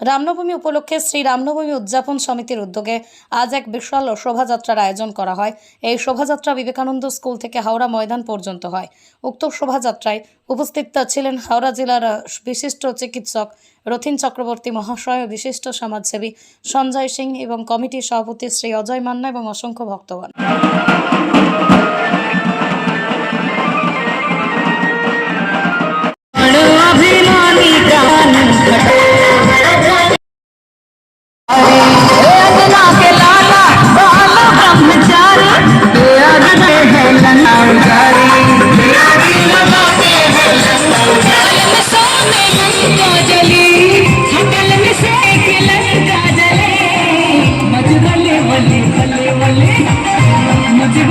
রামনবমী উপলক্ষে শ্রী রামনবমী উদযাপন সমিতির উদ্যোগে আজ এক বিশাল শোভাযাত্রার আয়োজন করা হয়। এই শোভাযাত্রা বিবেকানন্দ স্কুল থেকে হাওড়া ময়দান পর্যন্ত হয়। উক্ত শোভাযাত্রায় উপস্থিত ছিলেন হাওড়া জেলার বিশিষ্ট চিকিৎসক রথিন চক্রবর্তী মহাশয় বিশিষ্ট সমাজসেবী সঞ্জয় সিং এবং কমিটির সভাপতি শ্রী অজয় মান্না এবং অসংখ্য ভক্তগণ। मुझे